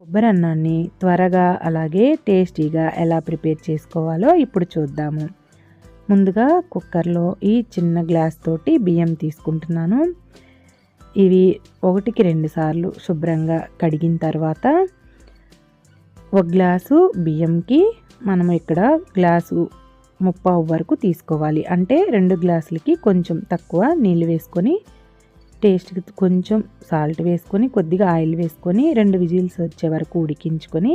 కొబ్బరి అన్నాన్ని త్వరగా అలాగే టేస్టీగా ఎలా ప్రిపేర్ చేసుకోవాలో ఇప్పుడు చూద్దాము. ముందుగా కుక్కర్లో ఈ చిన్న గ్లాస్ తోటి బియ్యం తీసుకుంటున్నాను. ఇవి ఒకటికి రెండు సార్లు శుభ్రంగా కడిగిన తర్వాత ఒక గ్లాసు బియ్యంకి మనం ఇక్కడ గ్లాసు ముప్పావు వరకు తీసుకోవాలి. అంటే రెండు గ్లాసులకి కొంచెం తక్కువ నీళ్ళు వేసుకొని టేస్ట్కి కొంచెం సాల్ట్ వేసుకొని కొద్దిగా ఆయిల్ వేసుకొని రెండు విజిల్స్ వచ్చే వరకు ఉడికించుకొని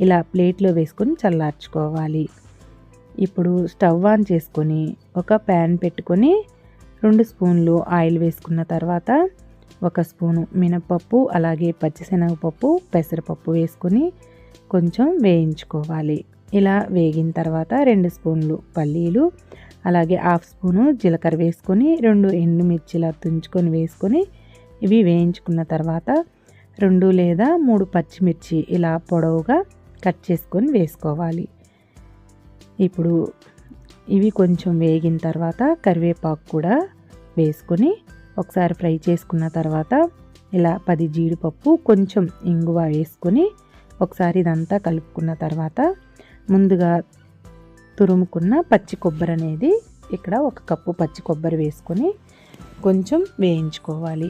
ఇలా ప్లేట్లో వేసుకొని చల్లార్చుకోవాలి. ఇప్పుడు స్టవ్ ఆన్ చేసుకొని ఒక ప్యాన్ పెట్టుకొని రెండు స్పూన్లు ఆయిల్ వేసుకున్న తర్వాత ఒక స్పూను మినపప్పు అలాగే పచ్చిశనగపప్పు పెసరపప్పు వేసుకొని కొంచెం వేయించుకోవాలి. ఇలా వేగిన తర్వాత రెండు స్పూన్లు పల్లీలు అలాగే హాఫ్ స్పూను జీలకర్ర వేసుకొని రెండు ఎండుమిర్చిలా తుంచుకొని వేసుకొని ఇవి వేయించుకున్న తర్వాత రెండు లేదా మూడు పచ్చిమిర్చి ఇలా పొడవుగా కట్ చేసుకొని వేసుకోవాలి. ఇప్పుడు ఇవి కొంచెం వేగిన తర్వాత కరివేపాకు కూడా వేసుకొని ఒకసారి ఫ్రై చేసుకున్న తర్వాత ఇలా పది జీడిపప్పు కొంచెం ఇంగువ వేసుకొని ఒకసారి ఇదంతా కలుపుకున్న తర్వాత ముందుగా తురుముకున్న పచ్చి కొబ్బరి అనేది ఇక్కడ ఒక కప్పు పచ్చి కొబ్బరి వేసుకొని కొంచెం వేయించుకోవాలి.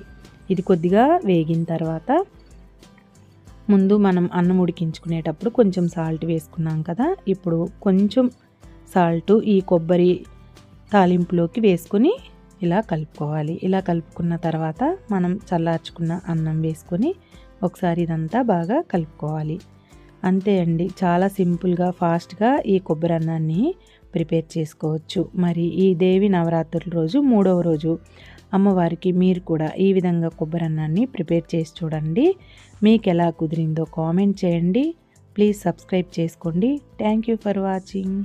ఇది కొద్దిగా వేగిన తర్వాత ముందు మనం అన్నం ఉడికించుకునేటప్పుడు కొంచెం సాల్ట్ వేసుకున్నాం కదా ఇప్పుడు కొంచెం సాల్ట్ ఈ కొబ్బరి తాలింపులోకి వేసుకొని ఇలా కలుపుకోవాలి. ఇలా కలుపుకున్న తర్వాత మనం చల్లార్చుకున్న అన్నం వేసుకొని ఒకసారి ఇదంతా బాగా కలుపుకోవాలి. అంతే అండి. చాలా సింపుల్గా ఫాస్ట్గా ఈ కొబ్బరి అన్నాన్ని ప్రిపేర్ చేసుకోవచ్చు. మరి ఈ దేవి నవరాత్రుల రోజు మూడవ రోజు అమ్మవారికి మీరు కూడా ఈ విధంగా కొబ్బరి అన్నాన్ని ప్రిపేర్ చేసి చూడండి. మీకు ఎలా కుదిరిందో కామెంట్ చేయండి. ప్లీజ్ సబ్స్క్రైబ్ చేసుకోండి. Thank you for watching.